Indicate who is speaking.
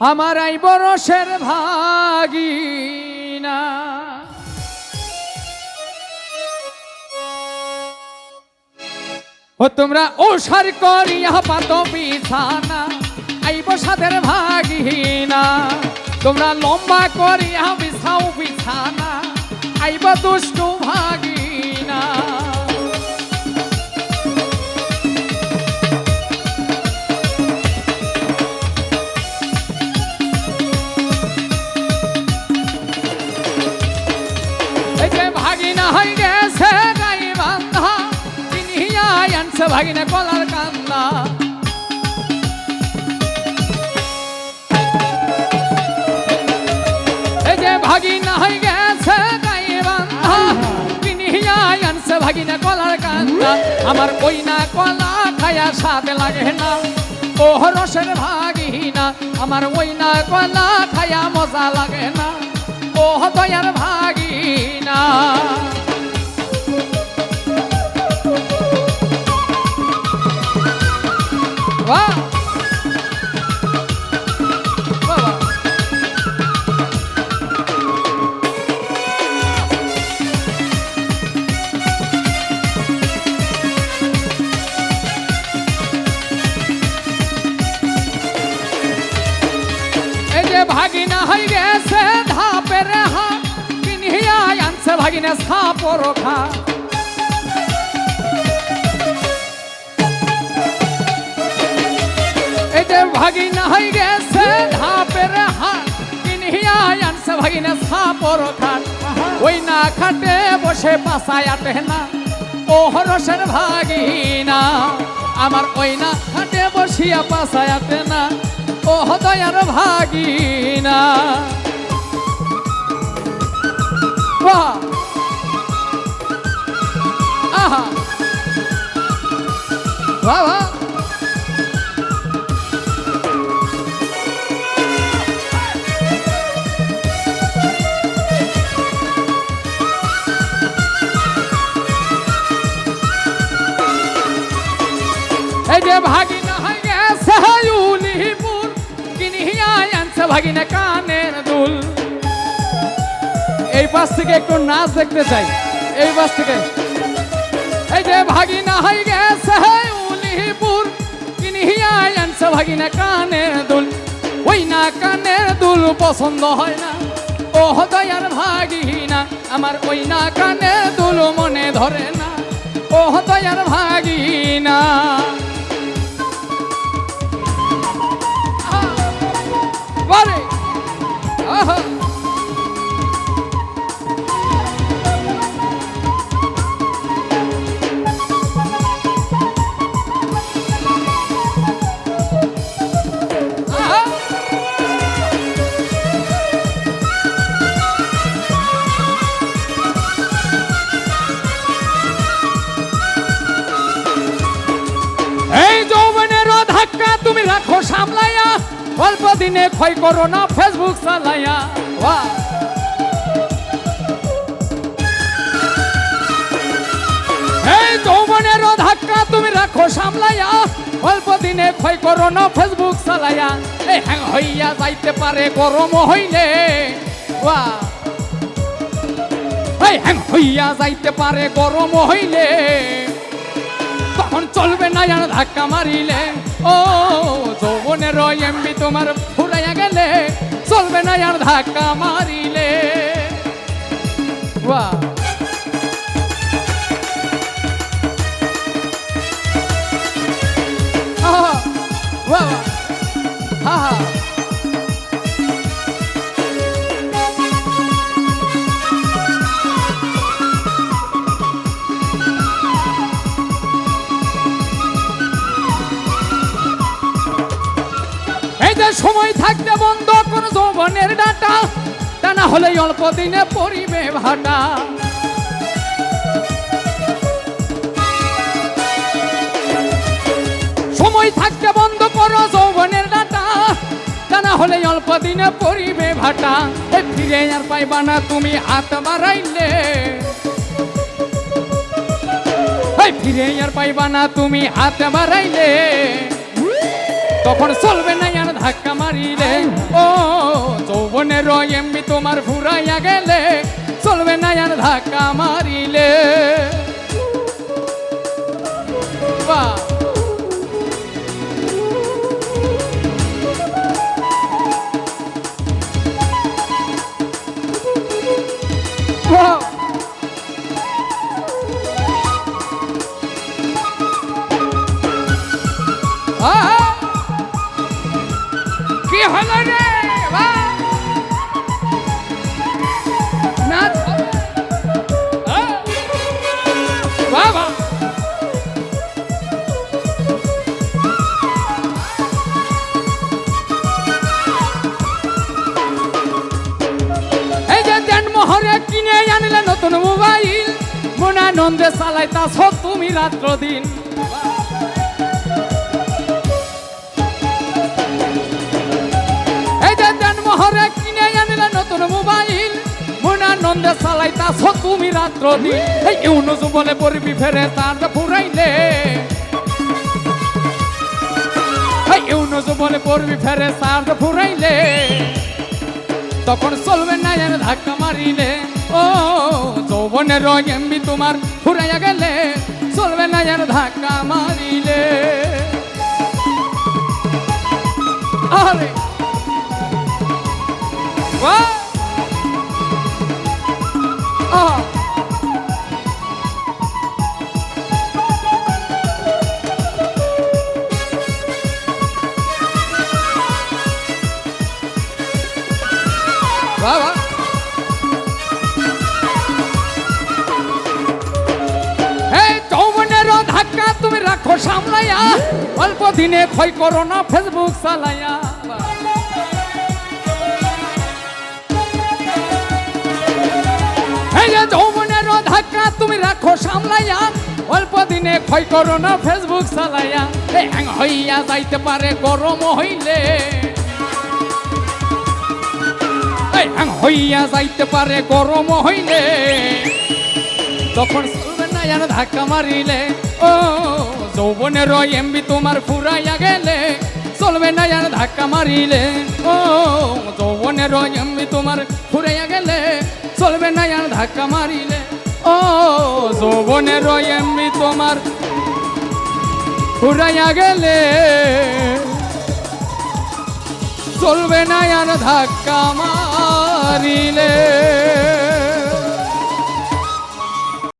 Speaker 1: আমার বরসের ভাগিনা। ও তোমরা ও সার করিয়া পাত বিছানা আইব সাদের ভাগিনা। তোমরা লম্বা করিয়া বিছাও বিছানা আইব দুষ্টু ভাগিনা। আনছে ভাগিনা কলার কান্দা এই ভাগিনা হয়ে গেছে গাই বান্ধা কিনিয়া আনছে ভাগিনা কলার কান্দা আমার কই না কলা খায়া সাথে লাগে না। ও রসের ভাগিনা, আমার ওই না কলা খায়া মজা লাগে না। ও দয়ার ভাগিনা। ভাগিনা হই গেছে ধাপের হাত কিনিয়া আনছে ভাগিনা সাপর খা ভাগিনা হই গেছে, ধাপের হাত। কিনিয়া আনছে ভাগিনা সাপর খাট। ওই না খাটে বসে পাশায় আটে না। ও হরসের ভাগিনা, আমার ওই না খাটে বসিয়া পাশায় আটে না। ও হদয়ার ভাগিনা। বাহ! আহা! বাহ! ভাগিনা কানের দুল। এই পাশ থেকে একটু নাচ দেখতে চাই। এই পাশ থেকে। এই যে ভাগিনা হয়ে গেছে উলিপুর। কিনিয়া আনছে ভাগিনা কানের দুল। ওই না কানের দুল পছন্দ হয় না। ও দয়ার ভাগিনা, আমার ওই না কানের দুল মনে ধরে না। ও দয়ার ভাগিনা। অল্প দিনে ক্ষয় করো না ফেসবুক চালাইয়া বাহ! এই যৌবনের ধাক্কা তুমি রাখো সামলাইয়া অল্প দিনে ক্ষয় করো না ফেসবুক চালাইয়া এই হ্যাং হইয়া যাইতে পারে, গরম হইলে। বাহ! এই হ্যাং হইয়া যাইতে পারে, গরম হইলে। তখন চলবে না ধাক্কা মারিলে। ও যৌবনের এমবি তোমার ফুরাইয়া গেলে চলবে না আর ধাক্কা মারিলে। বাহ। বাহ, হা আহা। যে সময় থাকতে বন্ধ কোন যৌবনের ডাটা। তা না হলে অল্প দিনে পরিবে ভাটা। সময় থাকতে বন্ধ করো যৌবনের ডাটা। তা না হলে অল্প দিনে পরিবে ভাটা। ফিরে আর পাইবা না তুমি হাত বাড়াইলে। ফিরে আর পাইবা না তুমি হাত বাড়াইলে। তখন চলবে না আর ধাক্কা মারিলে, ও যৌবনের এমনি তোমার ফুরাইয়া গেলে, চলবে না আর ধাক্কা মারিলে। বাহ! কি হলো রে কিনে আনলে নতুন মোবাইল মনানন্দে চালাইতাছ তুমি রাত্র দিন মোহরে কিনে আনলে নতুন মোবাইল। মনানন্দে চালাইতাছ তুমি রাত্র দিন এই ইউনুস বলে পড়বি ফেরে তার ফুরাইলে। এই ইউনুস বলে পড়বি ফেরে তার ফুরাইলে। তখন চলবে না যেন ধাক্কা মারিলে। ও, যৌবনের এমবি তোমার ফুরাইয়া গেলে। চলবে না যেন ধাক্কা মারিলে। আরে! বাহ বাহ ধাক্কা তুমি রাখো সামলাইয়া। অল্প দিনে ক্ষয় করো না ফেসবুক চালাইয়া। যৌবনের ধাক্কা তুমি রাখো সামলাইয়া। অল্প দিনে ক্ষয় করো না ফেসবুক চালাইয়া। হ্যাং হইয়া যাইতে পারে, গরম হইলে। হ্যাং হইয়া যাইতে পারে, গরম হইলে। তখন চলবে না যেন ধাক্কা মারিলে, ও, যৌবনের এমবি তোমার ফুরাইয়া গেলে। চলবে না যেন ধাক্কা মারিলে, ও, যৌবনের এমবি তোমার ফুরাইয়া গেলে। চলবে না আর ধাক্কা মারিলে। ও যৌবনের এমনি তোমার উড়াইয়া গেলে। চলবে না আর ধাক্কা মারিলে।